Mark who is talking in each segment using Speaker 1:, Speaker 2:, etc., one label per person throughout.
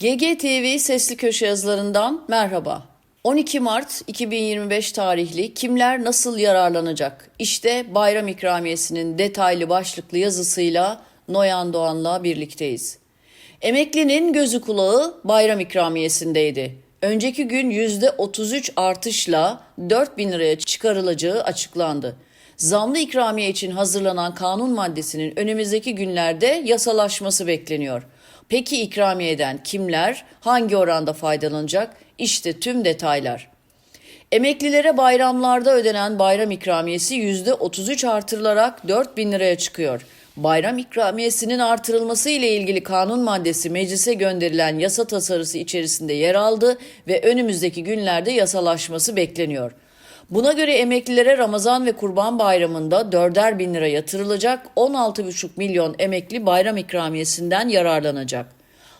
Speaker 1: GGTV Sesli Köşe yazılarından merhaba. 12 Mart 2025 tarihli kimler nasıl yararlanacak? İşte bayram ikramiyesinin detaylı başlıklı yazısıyla Noyan Doğan'la birlikteyiz. Emeklinin gözü kulağı bayram ikramiyesindeydi. Önceki gün %33 artışla 4 bin liraya çıkarılacağı açıklandı. Zamlı ikramiye için hazırlanan kanun maddesinin önümüzdeki günlerde yasalaşması bekleniyor. Peki ikramiyeden kimler hangi oranda faydalanacak? İşte tüm detaylar. Emeklilere bayramlarda ödenen bayram ikramiyesi %33 artırılarak 4 bin liraya çıkıyor. Bayram ikramiyesinin artırılması ile ilgili kanun maddesi meclise gönderilen yasa tasarısı içerisinde yer aldı ve önümüzdeki günlerde yasalaşması bekleniyor. Buna göre emeklilere Ramazan ve Kurban Bayramı'nda 4'er bin lira yatırılacak, 16,5 milyon emekli bayram ikramiyesinden yararlanacak.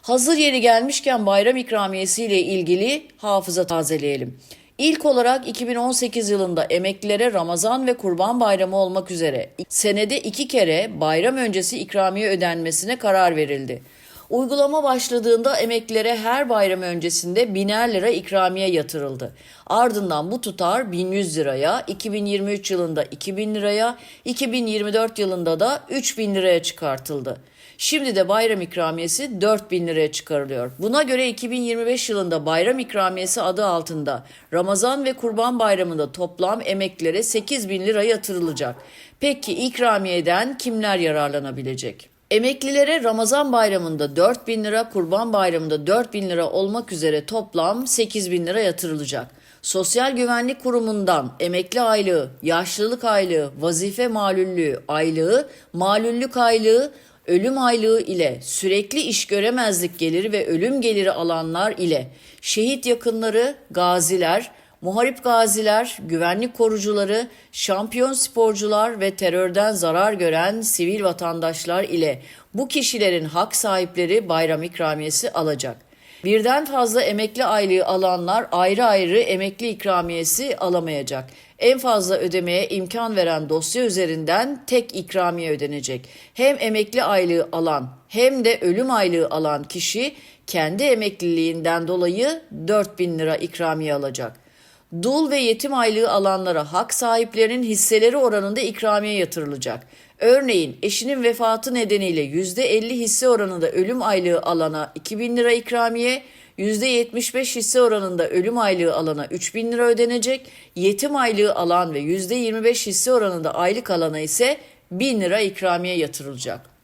Speaker 1: Hazır yeri gelmişken bayram ikramiyesi ile ilgili hafıza tazeleyelim. İlk olarak 2018 yılında emeklilere Ramazan ve Kurban Bayramı olmak üzere senede iki kere bayram öncesi ikramiye ödenmesine karar verildi. Uygulama başladığında emeklilere her bayram öncesinde biner lira ikramiye yatırıldı. Ardından bu tutar 1100 liraya, 2023 yılında 2000 liraya, 2024 yılında da 3000 liraya çıkartıldı. Şimdi de bayram ikramiyesi 4000 liraya çıkarılıyor. Buna göre 2025 yılında bayram ikramiyesi adı altında Ramazan ve Kurban Bayramı'nda toplam emeklilere 8000 lira yatırılacak. Peki ikramiyeden kimler yararlanabilecek? Emeklilere Ramazan bayramında 4 bin lira, Kurban bayramında 4 bin lira olmak üzere toplam 8 bin lira yatırılacak. Sosyal Güvenlik Kurumu'ndan emekli aylığı, yaşlılık aylığı, vazife malüllüğü aylığı, malüllük aylığı, ölüm aylığı ile sürekli iş göremezlik geliri ve ölüm geliri alanlar ile şehit yakınları, gaziler, Muharip gaziler, güvenlik korucuları, şampiyon sporcular ve terörden zarar gören sivil vatandaşlar ile bu kişilerin hak sahipleri bayram ikramiyesi alacak. Birden fazla emekli aylığı alanlar ayrı ayrı emekli ikramiyesi alamayacak. En fazla ödemeye imkan veren dosya üzerinden tek ikramiye ödenecek. Hem emekli aylığı alan hem de ölüm aylığı alan kişi kendi emekliliğinden dolayı 4 bin lira ikramiye alacak. Dul ve yetim aylığı alanlara hak sahiplerinin hisseleri oranında ikramiye yatırılacak. Örneğin eşinin vefatı nedeniyle %50 hisse oranında ölüm aylığı alana 2000 lira ikramiye, %75 hisse oranında ölüm aylığı alana 3000 lira ödenecek, yetim aylığı alan ve %25 hisse oranında aylık alana ise 1000 lira ikramiye yatırılacak.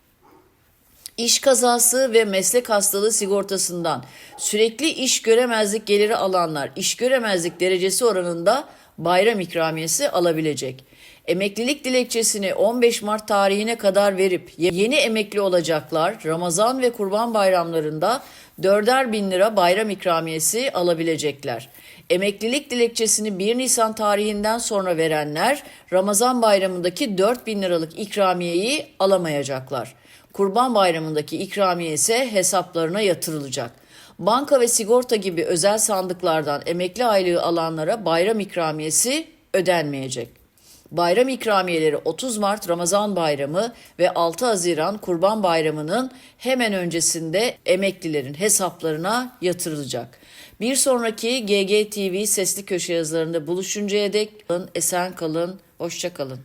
Speaker 1: İş kazası ve meslek hastalığı sigortasından. Sürekli iş göremezlik geliri alanlar iş göremezlik derecesi oranında bayram ikramiyesi alabilecek. Emeklilik dilekçesini 15 Mart tarihine kadar verip yeni emekli olacaklar Ramazan ve Kurban bayramlarında 4'er bin lira bayram ikramiyesi alabilecekler. Emeklilik dilekçesini 1 Nisan tarihinden sonra verenler Ramazan bayramındaki 4 bin liralık ikramiyeyi alamayacaklar. Kurban Bayramı'ndaki ikramiye ise hesaplarına yatırılacak. Banka ve sigorta gibi özel sandıklardan emekli aylığı alanlara bayram ikramiyesi ödenmeyecek. Bayram ikramiyeleri 30 Mart Ramazan Bayramı ve 6 Haziran Kurban Bayramı'nın hemen öncesinde emeklilerin hesaplarına yatırılacak. Bir sonraki GGTV sesli köşe yazılarında buluşuncaya dek esen kalın, hoşça kalın.